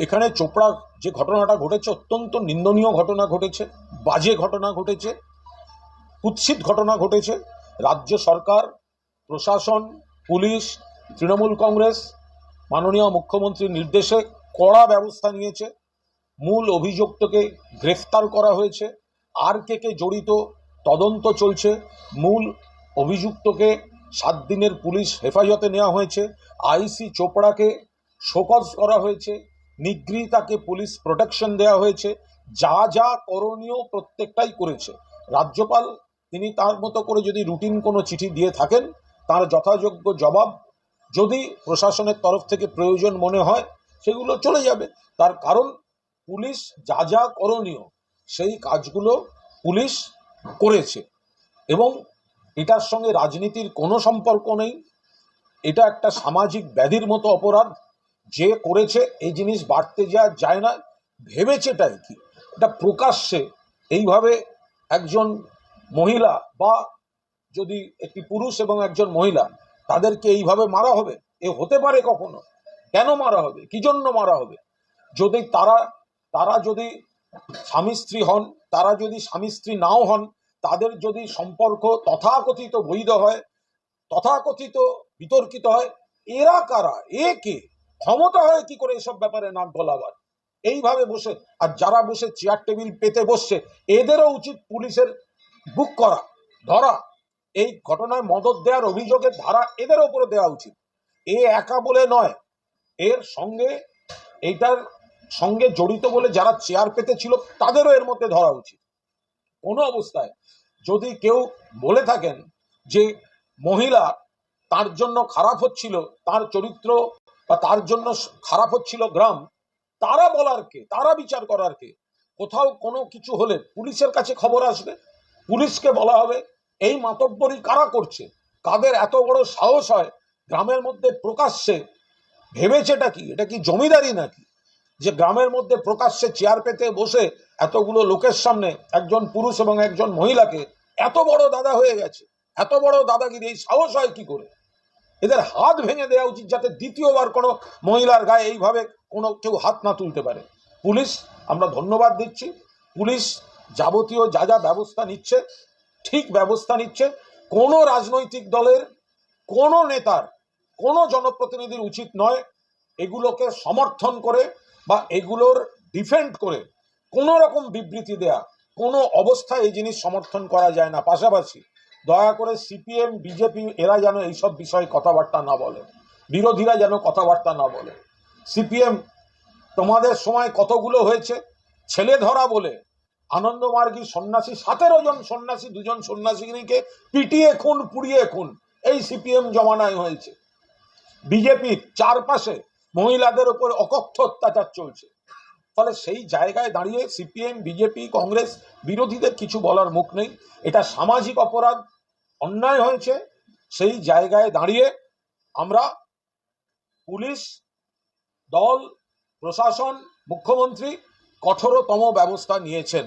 এখানে চোপড়া যে ঘটনাটা ঘটেছে অত্যন্ত নিন্দনীয় ঘটনা ঘটেছে, বাজে ঘটনা ঘটেছে, কুৎসিত ঘটনা ঘটেছে। রাজ্য সরকার, প্রশাসন, পুলিশ, তৃণমূল কংগ্রেস, মাননীয় মুখ্যমন্ত্রীর নির্দেশে কড়া ব্যবস্থা নিয়েছে। মূল অভিযুক্তকে গ্রেফতার করা হয়েছে। আর কে কে জড়িত তদন্ত চলছে। মূল অভিযুক্তকে সাত দিনের পুলিশ হেফাজতে নেওয়া হয়েছে। আইসি চোপড়াকে শোকজ করা হয়েছে। নিগৃহীতাকে পুলিশ প্রোটেকশন দেওয়া হয়েছে। যা যা করণীয় প্রত্যেকটাই করেছে। রাজ্যপাল তিনি তার মতো করে যদি রুটিন কোনো চিঠি দিয়ে থাকেন, তার যথাযোগ্য জবাব যদি প্রশাসনের তরফ থেকে প্রয়োজন মনে হয়, সেগুলো চলে যাবে। তার কারণ, পুলিশ যা যা করণীয়, সেই কাজগুলো পুলিশ করেছে। এবং এটার সঙ্গে রাজনীতির কোনো সম্পর্ক নেই। এটা একটা সামাজিক ব্যাধির মতো অপরাধ। যে করেছে, এই জিনিস বাড়তে যা যায় না ভেবেছেটাই কি? এটা প্রকাশ্যে এইভাবে একজন মহিলা বা যদি একটি পুরুষ এবং একজন মহিলা তাদেরকে এইভাবে মারা হবে? এ হতে পারে কখনো? কেন মারা হবে? কি জন্য মারা হবে? যদি তারা তারা যদি স্বামী স্ত্রী হন, তারা যদি স্বামী স্ত্রী নাও হন, তাদের যদি সম্পর্ক তথাকথিত বৈধ হয়, তথাকথিত বিতর্কিত হয়, এরা কারা? এ কে? ক্ষমতা হয় কি করে এসব ব্যাপারে নাক গলাবার? এইভাবে বসে, আর যারা বসে চেয়ার টেবিল পেতে বসছে, এদেরও উচিত পুলিশের বুক করা, ধরা। এই ঘটনায় মদত দেওয়ার অভিযোগের ধারা এদের ওপরে দেওয়া উচিত। এ একা বলে নয়। এর সঙ্গে এইটার সঙ্গে জড়িত বলে যারা চেয়ার পেতে ছিল তাদেরও এর মধ্যে ধরা উচিত। কোনো অবস্থায় যদি কেউ বলে থাকেন যে মহিলা তার জন্য খারাপ হচ্ছিল, তার চরিত্র বা তার জন্য খারাপ হচ্ছিল গ্রাম, তারা বলার কে, তারা বিচার করার কে? কোথাও কোনো কিছু হলে পুলিশের কাছে খবর আসবে? পুলিশকে বলা হবে, এই মাতব্বরি কারা করছে? কাদের এত বড় সাহস হয় গ্রামের মধ্যে প্রকাশ্যে? ভেবেছেটা কি? এটা কি জমিদারি নাকি? যে গ্রামের মধ্যে প্রকাশ্যে চেয়ার পেতে বসে এতগুলো লোকের সামনে একজন পুরুষ এবং একজন মহিলাকে এত বড় দাদা হয়ে গেছে, এত বড় দাদাগিরি এই সাহস হয় কি করে? এদের হাত ভেঙে দেওয়া উচিত যাতে দ্বিতীয়বার কোনো মহিলার গায়ে এইভাবে কোনো কেউ হাত না তুলতে পারে। পুলিশ, আমরা ধন্যবাদ দিচ্ছি। পুলিশ যাবতীয় যা যা ব্যবস্থা নিচ্ছে, ঠিক ব্যবস্থা নিচ্ছে। কোনো রাজনৈতিক দলের, কোনো নেতার, কোনো জনপ্রতিনিধির উচিত নয় এগুলোকে সমর্থন করে বা এগুলোর ডিফেন্ড করে কোনো রকম বিবৃতি দেয়া, কোনো অবস্থায় এই জিনিস সমর্থন করা যায় না। পাশাপাশি দয়া করে সিপিএম, বিজেপি এরা যেন এইসব বিষয়ে কথাবার্তা না বলে। বিরোধীরা যেন কথাবার্তা না বলে। সিপিএম, তোমাদের সময় কতগুলো হয়েছে? ছেলে ধরা বলে আনন্দমার্গী সন্ন্যাসী, সতেরো জন সন্ন্যাসী, দুজন সন্ন্যাসীকে পিটিয়ে খুন, পুড়িয়ে খুন, এই সিপিএম জমানায় হয়েছে। বিজেপির চারপাশে মহিলাদের উপর অকথ্য অত্যাচার চলছে। ফলে সেই জায়গায় দাঁড়িয়ে সিপিএম বিজেপি কংগ্রেস বিরোধীদের কিছু বলার মুখ নেই। এটা সামাজিক অপরাধ, অন্যায় হয়েছে। সেই জায়গায় দাঁড়িয়ে আমরা পুলিশ, দল, প্রশাসন, মুখ্যমন্ত্রী কঠোরতম ব্যবস্থা নিয়েছেন।